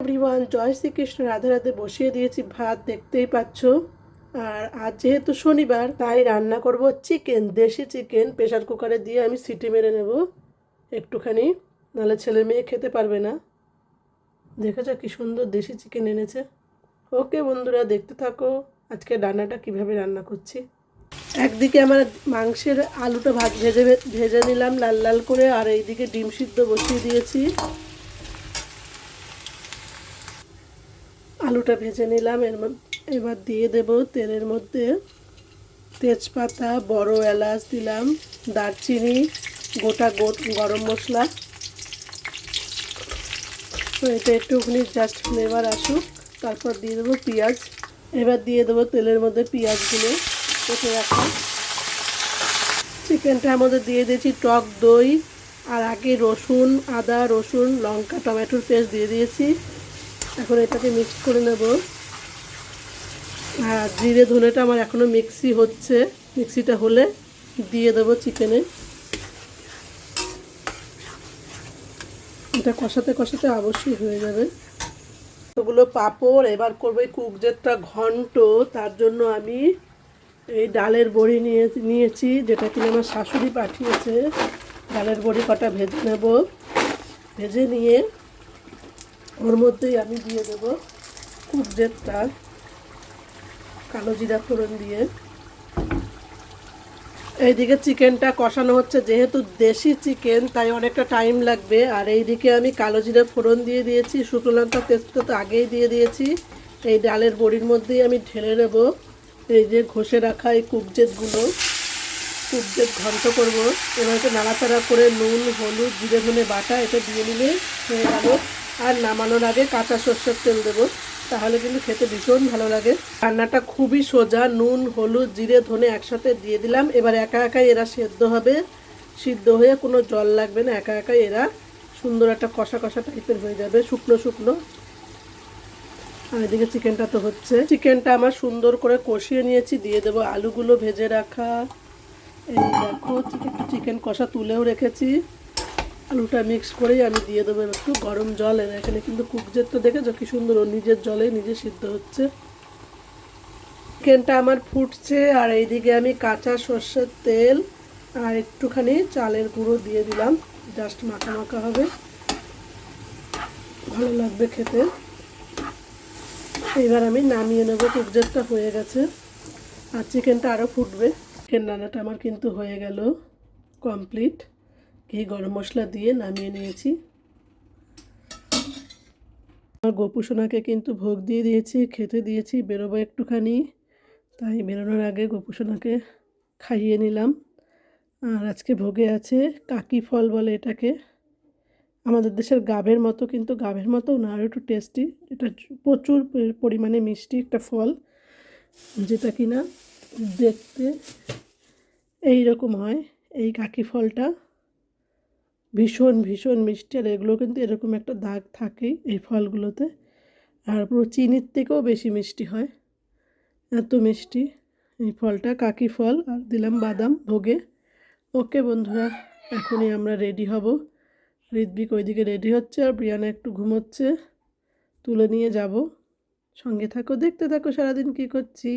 Everyone, জয় শ্রীকৃষ্ণ, রাধে রাধে বসিয়ে দিয়েছি ভাত, দেখতেই পাচ্ছ। আর আজ যেহেতু শনিবার, তাই রান্না করব চিকেন, দেশি চিকেন প্রেশার কুকারে দিয়ে আমি সিটি মেরে নেব একটুখানি, নাহলে ছেলে মেয়ে খেতে পারবে না। দেখেছ কি সুন্দর দেশি চিকেন এনেছে। ওকে বন্ধুরা, দেখতে থাকো, আজকে রান্নাটা কীভাবে রান্না করছি। একদিকে আমার মাংসের আলুটা ভাত ভেজে ভেজে নিলাম লাল লাল করে, আর এইদিকে ডিম সিদ্ধ বসিয়ে দিয়েছি। আলুটা ভেজে নিলাম। এর এবার দিয়ে দেব তেলের মধ্যে তেজপাতা, বড় এলাচ দিলাম, দারচিনি, গোটা গরম মশলা। তো এটা একটুখানি জাস্ট ফ্লেভার আসুক। তারপর দিয়ে দেবো পেঁয়াজ। এবার দিয়ে দেবো তেলের মধ্যে পেঁয়াজগুলো কেটে রাখা। চিকেনটার মধ্যে দিয়ে দিয়েছি টক দই, আর আগে রসুন, আদা, রসুন, লঙ্কা, টমেটোর পেস্ট দিয়ে দিয়েছি। এখন এটাকে মিক্স করে নেব। আর জিরে ধনেটা আমার এখনও মিক্সি হচ্ছে। মিক্সিটা হলে দিয়ে দেবো চিকেনে এটা কষাতে কষাতে অবশ্যই হয়ে যাবে। ওগুলো পাপড়, এবার করব কুকজেরটা ঘন্ট। তার জন্য আমি এই ডালের বড়ি নিয়ে, নিয়েছি, যেটা কিনা আমার শাশুড়ি পাঠিয়েছে। ডালের বড়ি কটা ভেজে নেব। ভেজে নিয়ে ওর মধ্যেই আমি দিয়ে দেব কুকজেরটা কালো জিরা ফোড়ন দিয়ে। এইদিকে চিকেনটা কষানো হচ্ছে, যেহেতু দেশি চিকেন, তাই অনেকটা টাইম লাগবে। আর এইদিকে আমি কালো জিরা ফোড়ন দিয়ে দিয়েছি, শুকনো লঙ্কা তেজপাতা তো আগেই দিয়ে দিয়েছি। এই ডালের বড়ির মধ্যেই আমি ঢেলে নেব। এই যে ঘষে রাখা এই কুকজেতগুলো কুকজেত ঘন্ট করব। এবারে নাড়াচাড়া করে নুন, হলুদ, জিরে ধনে বাটা, এটা দিয়ে নিলে হয়ে গেল। আর নামানোর আগে কাঁচা সর্ষের তেল দেবো। তাহলে কিন্তু খেতে ভীষণ ভালো লাগে। রান্নাটা খুবই সোজা, নুন, হলুদ, জিরে, ধনে একসাথে দিয়ে দিলাম। এবার একা একাই এরা সেদ্ধ হবে, সিদ্ধ হয়ে কোনো জল লাগবে না, একা একাই এরা সুন্দর একটা কষা কষা টাইপের হয়ে যাবে, শুকনো শুকনো। আর এদিকে চিকেনটা তো হচ্ছে। চিকেনটা আমার সুন্দর করে কষিয়ে নিয়েছি, দিয়ে দেবো আলুগুলো ভেজে রাখা। এই দেখো চিকেন কষা তুলেও রেখেছি। আলুটা মিক্স করেই আমি দিয়ে দেবো একটু গরম জল। এনে এখানে কিন্তু কুকজের তো দেখেছ কি সুন্দর ও নিজের জলে নিজে সিদ্ধ হচ্ছে। চিকেনটা আমার ফুটছে আর এইদিকে আমি কাঁচা সর্ষের তেল আর একটুখানি চালের গুঁড়ো দিয়ে দিলাম। জাস্ট মাখা মাখা হবে। ভালো লাগবে খেতে। এবার আমি নামিয়ে নেব। কুকজেরটা হয়ে গেছে। আর চিকেনটা আরও ফুটবে। চিকেন রান্নাটা আমার কিন্তু হয়ে গেল। কমপ্লিট ঘি গরম মশলা দিয়ে নামিয়ে নিয়েছি। আমার গোপুসোনাকে কিন্তু ভোগ দিয়ে দিয়েছি, খেতে দিয়েছি, বেরোবো একটুখানি। তাই বেরোনোর আগে গোপুসোনাকে খাইয়ে নিলাম। আর আজকে ভোগে আছে কাকি ফল বলে এটাকে। আমাদের দেশের গাভের মতো, কিন্তু গাভের মতো না, আর একটু টেস্টি। এটা প্রচুর পরিমাণে মিষ্টি একটা ফল, যেটা কিনা দেখতে এই রকম হয়, এই কাকি ফলটা। ভীষণ ভীষণ মিষ্টি আর এগুলো কিন্তু এরকম একটা দাগ থাকেই এই ফলগুলোতে। আর পুরো চিনির থেকেও বেশি মিষ্টি হয়। এত মিষ্টি। এই ফলটা কাকি ফল আর দিলাম বাদাম ভোগে। ওকে বন্ধুরা, এখনই আমরা রেডি হব। ঋদ্বিক ওইদিকে রেডি হচ্ছে আর প্রিয়ানা একটু ঘুমোচ্ছে। তুলে নিয়ে যাব। সঙ্গে থাকো, দেখতে থাকো সারাদিন কী করছি।